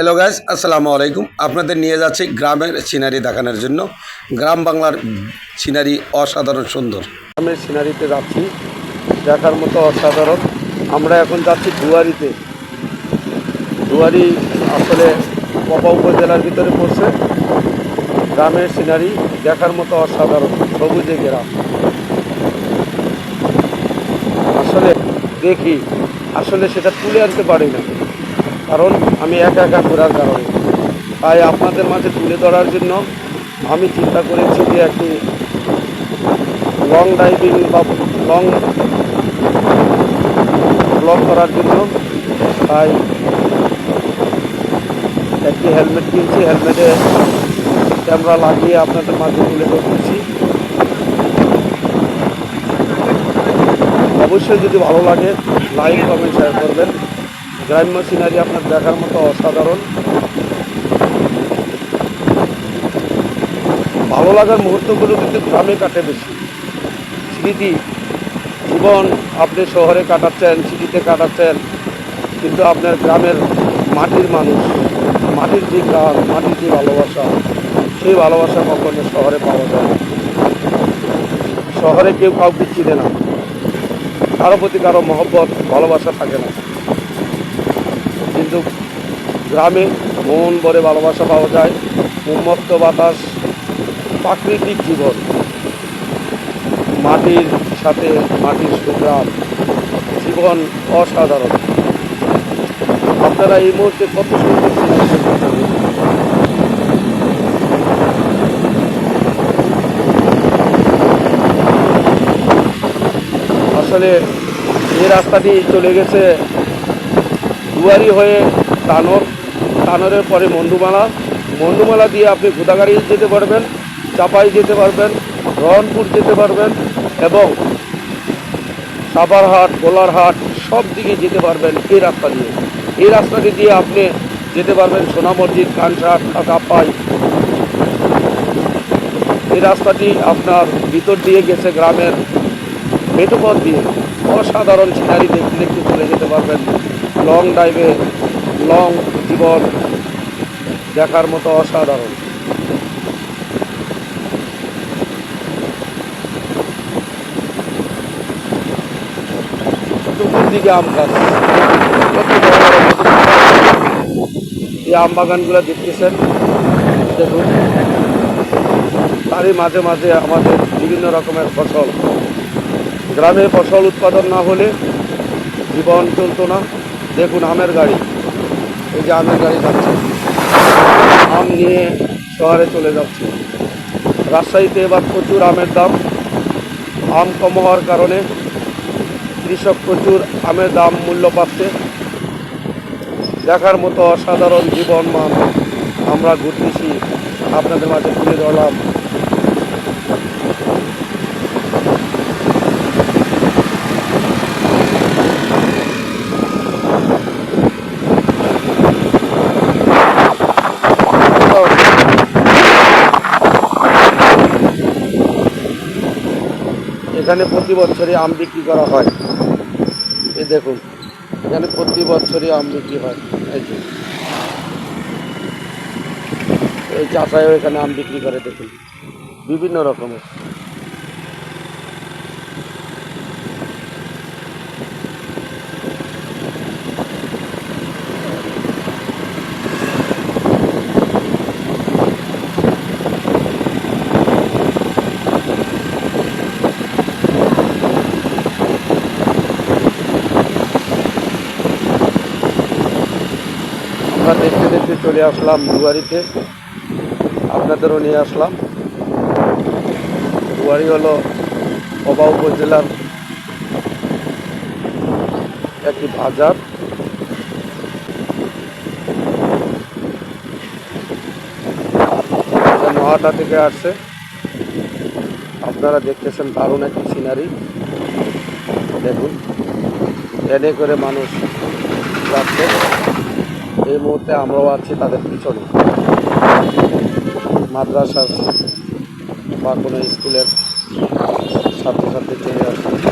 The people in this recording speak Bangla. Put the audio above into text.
হ্যালো গাইজ আসসালামু আলাইকুম আপনাদের নিয়ে যাচ্ছি গ্রামের সিনারি দেখানোর জন্য। গ্রাম বাংলার সিনারি অসাধারণ সুন্দর। গ্রামের সিনারিতে যাচ্ছি, দেখার মতো অসাধারণ। আমরা এখন যাচ্ছি দুয়ারিতে। দুয়ারি আসলে পপা উপজেলার ভিতরে পড়ছে। গ্রামের সিনারি দেখার মতো অসাধারণ, সবুজে গ্রাম আসলে দেখি, আসলে সেটা তুলে আনতে পারি না। কারণ আমি একা একা ঘোরার কারণে। তাই আপনাদের মাঝে তুলে ধরার জন্য আমি চিন্তা করেছি যে একটি লং ড্রাইভিং বা লং ব্লগ করার জন্য। তাই একটি হেলমেট কিনছি হেলমেটে ক্যামেরা লাগিয়ে আপনাদের মাঝে তুলে ধরতেছি। অবশ্যই যদি ভালো লাগে লাইক কমেন্ট শেয়ার করবেন। গ্রাম্য সিনারি আপনার দেখার মতো অসাধারণ। ভালো লাগার মুহূর্তগুলো কিন্তু গ্রামে কাটে বেশি। স্মৃতি, জীবন আপনি শহরে কাটাচ্ছেন, সিটিতে কাটাচ্ছেন, কিন্তু আপনার গ্রামের মাটির মানুষ, মাটির যে গ্রাম, মাটির যে ভালোবাসা, সেই ভালোবাসা কখনো শহরে পাওয়া যায় না। শহরে কেউ কাউকে চিনে না। কারও প্রতি কারও মহব্বত, ভালোবাসা থাকে না। কিন্তু গ্রামে মন ভরে ভালোবাসা পাওয়া যায় উন্মুক্ত বাতাস, প্রাকৃতিক জীবন। মাটির সাথে মাটির সুগ্রাম, জীবন অসাধারণ। আপনারা এই মুহূর্তে কত সুন্দর আসলে এই রাস্তাটি চলে গেছে দুয়ারি হয়ে তানর, তানরের পরে মন্ডুমালা। মন্ডুমালা দিয়ে আপনি গোদাগাড়ি যেতে পারবেন, চাপাই যেতে পারবেন, রহনপুর যেতে পারবেন এবং সাবারহাট গোলারহাট সব দিকে যেতে পারবেন এই রাস্তা দিয়ে। এই রাস্তাটি দিয়ে আপনি যেতে পারবেন সোনা মসজিদ কানসাট কাপাই এই রাস্তাটি আপনার ভিতর দিয়ে গেছে গ্রামের মেঠোপথ দিয়ে। অসাধারণ সিনারি দেখতে দেখতে চলে যেতে পারবেন। লং ড্রাইভে লং জীবন দেখার মতো অসাধারণ। চতুর্দিকে আম গাছ। এই আম বাগানগুলো দেখতেছেন? দেখুন। তারই মাঝে মাঝে আমাদের বিভিন্ন রকমের ফসল। গ্রামে ফসল উৎপাদন না হলে জীবন চলতো না। দেখুন, আমের গাড়ি। এই যে আমের গাড়ি যাচ্ছে। আম নিয়ে শহরে চলে যাচ্ছে। রাজশাহীতে এবার প্রচুর আমের দাম। আম কম হওয়ার কারণে কৃষক প্রচুর আমের দাম মূল্য পাচ্ছে। দেখার মতো অসাধারণ জীবন মান আমরা ঘুরতেছি আপনাদের মাঝে তুলে ধরলাম। এখানে প্রতি বছরই আম বিক্রি করা হয়। এই দেখুন, এখানে প্রতি বছরই আম বিক্রি হয়। এই যে। এই এখানে আম বিক্রি করে, দেখুন। বিভিন্ন রকমের। আমরা দেখতে দেখতে চলে আসলাম দুয়ারিতে। আপনাদেরও নিয়ে আসলাম। দুয়ারি হলো অবা উপজেলার একটি বাজার। এটা থেকে আসছে। আপনারা দেখতেছেন দারুণ একটি সিনারি। দেখুন ট্রেনে করে মানুষ যাচ্ছে এই মুহূর্তে আমরাও আছি তাদের পিছনে। মাদ্রাসার বা কোনো স্কুলের ছাত্রছাত্রী চলে আসছে।